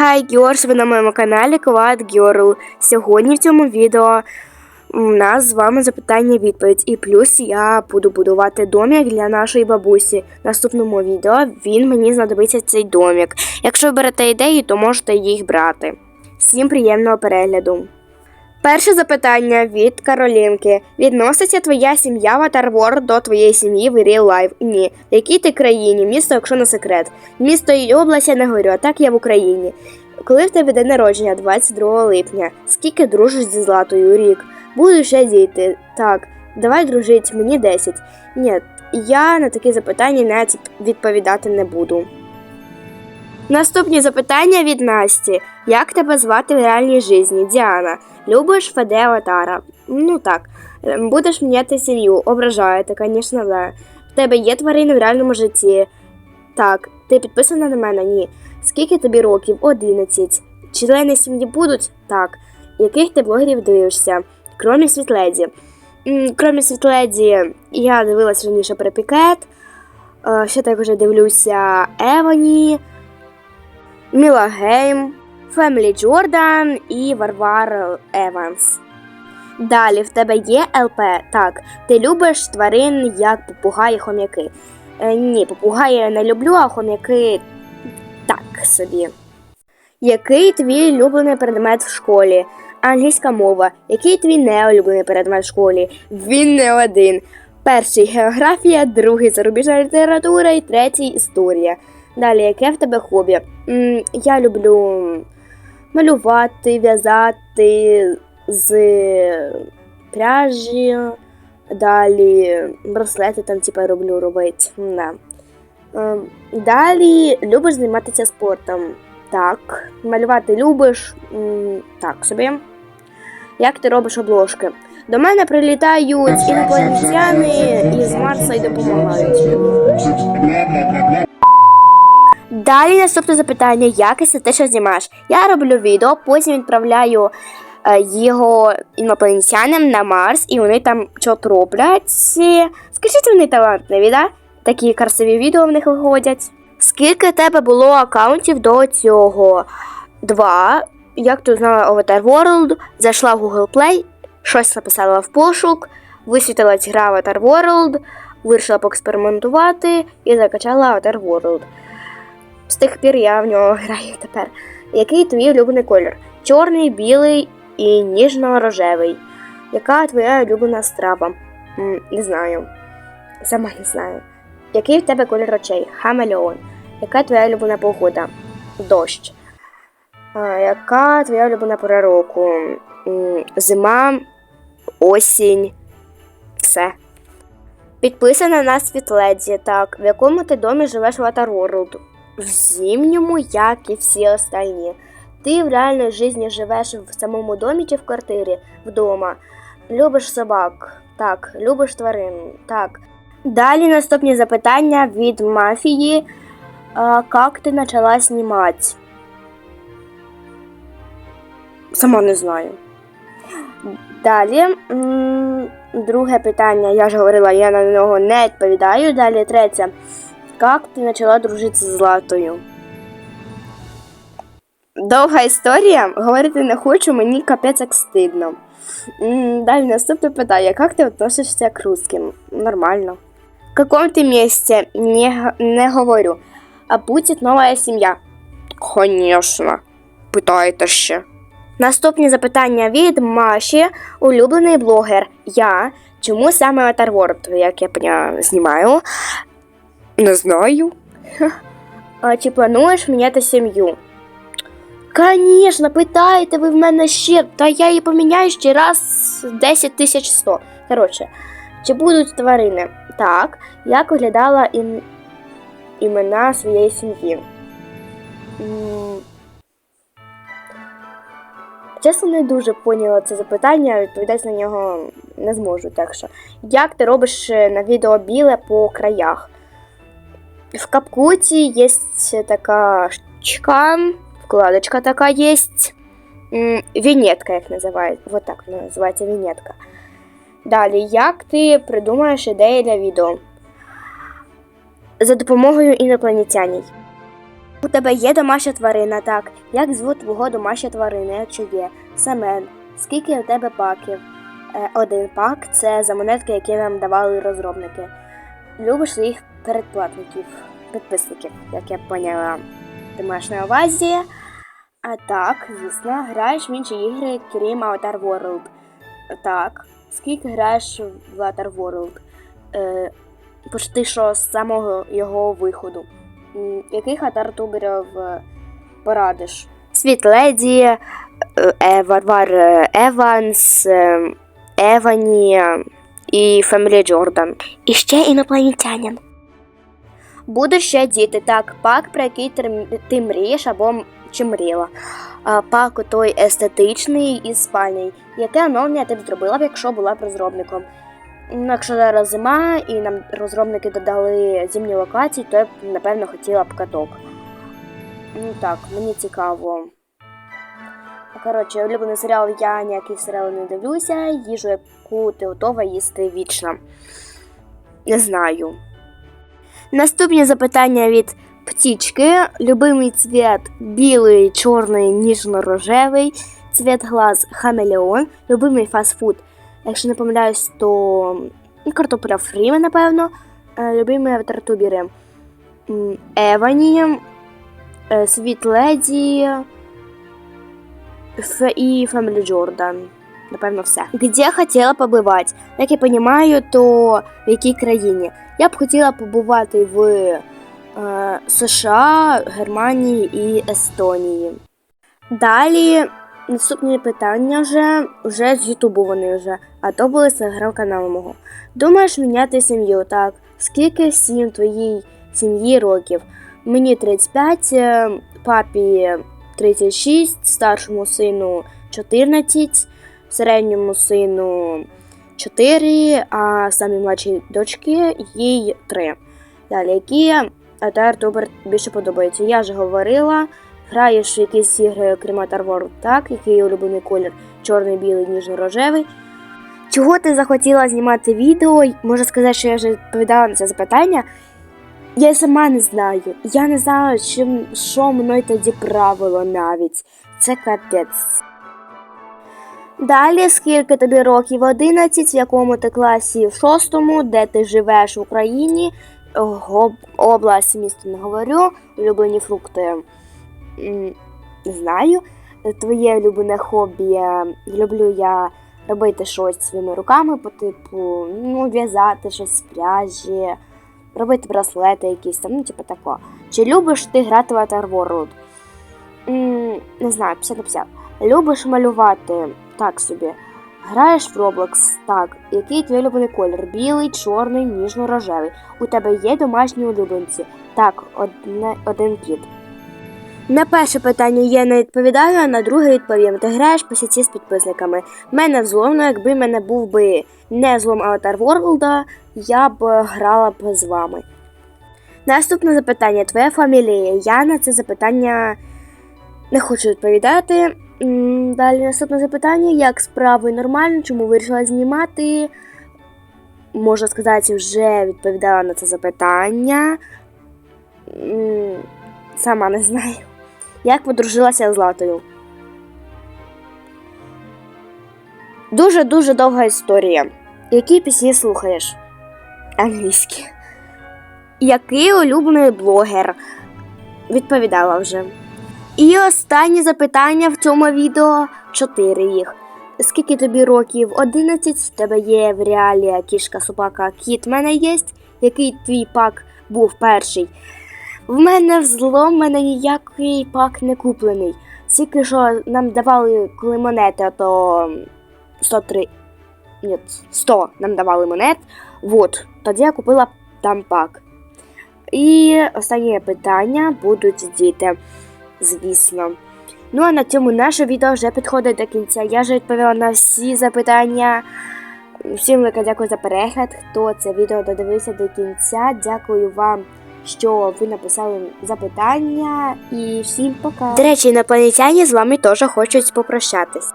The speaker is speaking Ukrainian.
Hi, Girls, ви на моєму каналі Клад Girl. Сьогодні в цьому відео у нас з вами запитання відповідь. І плюс я буду будувати домик для нашої бабусі. В наступному відео він мені знадобиться цей домик. Якщо ви берете ідеї, то можете їх брати. Всім приємного перегляду. Перше запитання від Каролінки. Відноситься твоя сім'я Waterworld до твоєї сім'ї в Real Life? Ні. В якій ти країні? Місто, якщо не секрет. Місто і область я не говорю, а так я в Україні. Коли в тебе день народження, 22 липня. Скільки дружиш зі Златою рік? Буду ще діти. Так, давай дружить, мені 10. Ні, я на такі запитання навіть відповідати не буду. Наступні запитання від Насті. Як тебе звати в реальній житті? Діана. Любиш Феде Аватара? Ну так. Ем, Будеш міняти сім'ю, ображаєте, звісно, да. В тебе є тварини в реальному житті? Так. Ти підписана на мене? Ні. Скільки тобі років? 11. Члени сім'ї будуть? Так. Яких ти блогерів дивишся? Кромі Світледі. Кромі Світледі, я дивилась раніше про Пікет. Е, Ще також дивлюся Евані. Міла Гейм, Фемілі Джордан і Варвар Еванс. Далі в тебе є ЛП. Так, ти любиш тварин як попугаї хом'яки. Е, ні, попугаї не люблю, а хом'яки так собі. Який твій улюблений предмет в школі? Англійська мова. Який твій неулюблений предмет в школі? Він не один. Перший географія, другий зарубіжна література і третій історія. Далі, яке в тебе хобі? М, я люблю малювати, в'язати з пряжі. Далі браслети там типа роблю робити. Да. Ем, Далі любиш займатися спортом. Так. Малювати любиш. Так собі. Як ти робиш обложки? До мене прилітають інопланетяни із Марса і допомагають. Далі наступне запитання: як і ти що знімаєш? Я роблю відео, потім відправляю е, його інопланетянам на Марс, і вони там щось роблять. Скажіть, вони талантливі, да? Такі красиві відео в них виходять. Скільки в тебе було аккаунтів до цього? Два. Як ти узнала Avatar World, зайшла в Google Play, щось написала в пошук, висвітилась гра Avatar World, вирішила поекспериментувати і закачала Avatar World. З тих пір я в нього граю тепер. Який твій улюблений колір? Чорний, білий і ніжно-рожевий. Яка твоя улюблена страва? Не знаю. Сама не знаю. Який в тебе колір очей? Хамелеон. Яка твоя улюблена погода? Дощ. Яка твоя улюблена пора року? Зима, осінь. Все. Підписана на Світледі. Так, в якому ти домі живеш в Waterworld? В зимньому, як і всі остальні. Ти в реальній житті живеш в самому домі чи в квартирі вдома. Любиш собак? Так. Любиш тварин? Так. Далі наступні запитання від мафії. Як ти почала знімати? Сама не знаю. Далі. Друге питання, я ж говорила, я на нього не відповідаю. Далі третє. Як ти почала дружити з Златою? Довга історія. Говорити не хочу, мені капець як стидно. Далі наступне питання. Як ти относишся к русским? Нормально. В каком ты месте? Не, не говорю. А будет новая сім'я? Конечно. Питаєте ще. Наступні запитання від Маші, улюблений блогер. Я. Чому саме Waterworld, як я знімаю? Не знаю. А чи плануєш міняти сім'ю? Конечно, питаєте ви в мене ще, та я її поміняю ще раз 10 тисяч 100. Коротше, чи будуть тварини? Так. Як виглядала ім... імена своєї сім'ї? Чесно, не дуже поняла це запитання, відповідати на нього не зможу. Так що, як ти робиш е, на відео біле по краях? В капкуті є така штучка, вкладочка така є. Вінетка, як називають. Вот так вона називається вінетка. Далі, як ти придумаєш ідеї для відео? За допомогою інопланетянів. У тебе є домашня тварина, так. Як звуть твого домашня тварина, якщо є? Семен. Скільки у тебе паків? Е, один пак це за монетки, які нам давали розробники. Любиш своїх передплатників, підписників, як я поняла. Ти маєш на увазі. А так, звісно, граєш в інші ігри, крім Avatar World. Так. Скільки граєш в Avatar World? Е, почти що з самого його виходу. Яких атартуберів порадиш? Світ Леді, е, Варвар Еванс, Евані е, і Фемілі Джордан. І ще інопланетянин. Будуть ще діти, так, пак, про який ти, мрієш або чи мріяла. А, пак той естетичний і спальний. Яке оновлення ти б зробила б, якщо була б розробником? Ну, якщо зараз зима і нам розробники додали зимні локації, то я б, напевно, хотіла б каток. Ну так, мені цікаво. Коротше, улюблений серіал я ніякий серіал не дивлюся, їжу, яку ти готова їсти вічно. Не знаю. Наступне запитання від птічки. Любимий цвет білий, чорний, ніжно-рожевий, цвет глаз хамелеон, любимий фастфуд. Якщо не помиляюсь, то картопля фрі, напевно. Е, Любимі Евані, е, Світ Леді і Фемілі Джордан. Напевно, все. Де хотіла побувати? Як я розумію, то в якій країні? Я б хотіла побувати в е, США, Германії і Естонії. Далі наступні питання вже, вже з Ютубу вони вже, а то були з телеграм-каналу мого. Думаєш міняти сім'ю, так? Скільки всім твоїй сім'ї років? Мені 35, е, папі 36, старшому сину 14, середньому сину 4, а самій младшій дочки їй 3. Далі, які Артубер більше подобаються? Я вже говорила. Граєш в якісь ігри, окрім Star World, так, який улюблений колір чорний, білий, ніжно-рожевий. Чого ти захотіла знімати відео? Можу сказати, що я вже відповідала на це запитання. Я сама не знаю. Я не знаю, чим, що мною тоді правило навіть. Це капець. Далі, скільки тобі років 11, в якому ти класі в шостому, де ти живеш в Україні, область, місто не говорю, улюблені фрукти. Знаю. Твоє улюблене хобі. е, Люблю я робити щось своїми руками, по типу, ну, в'язати щось з пряжі, робити браслети якісь там, ну, типу тако. Чи любиш ти грати в Water World? Не знаю, 50 на 50. Любиш малювати так собі. Граєш в Roblox? Так. Який твій улюблений колір? Білий, чорний, ніжно-рожевий. У тебе є домашні улюбленці? Так, одне, один кіт. На перше питання я не відповідаю, а на друге відповім. Ти граєш по сіті з підписниками. Мене взломно, якби мене був би не злом Avatar World, я б грала б з вами. Наступне запитання. Твоя фамілія. Я на це запитання не хочу відповідати. Далі наступне запитання: як справи нормально, чому вирішила знімати? Можна сказати, вже відповідала на це запитання. Сама не знаю. Як подружилася з Златою? Дуже-дуже довга історія. Які пісні слухаєш? Англійські. Який улюблений блогер? Відповідала вже. І останнє запитання в цьому відео чотири їх. Скільки тобі років? 11, в тебе є в реалі кішка, собака, кіт. В мене є. Який твій пак був перший? В мене взлом, в мене ніякий пак не куплений. Тільки що нам давали, коли монети, то 103. Ні, 100 нам давали монет. Вот, тоді я купила там пак. І останнє питання будуть діти звісно. Ну а на цьому наше відео вже підходить до кінця. Я вже відповіла на всі запитання. Всім велике дякую за перегляд, хто це відео додивився до кінця. Дякую вам, що ви написали запитання. І всім пока. До речі, інопланетяні з вами теж хочуть попрощатись.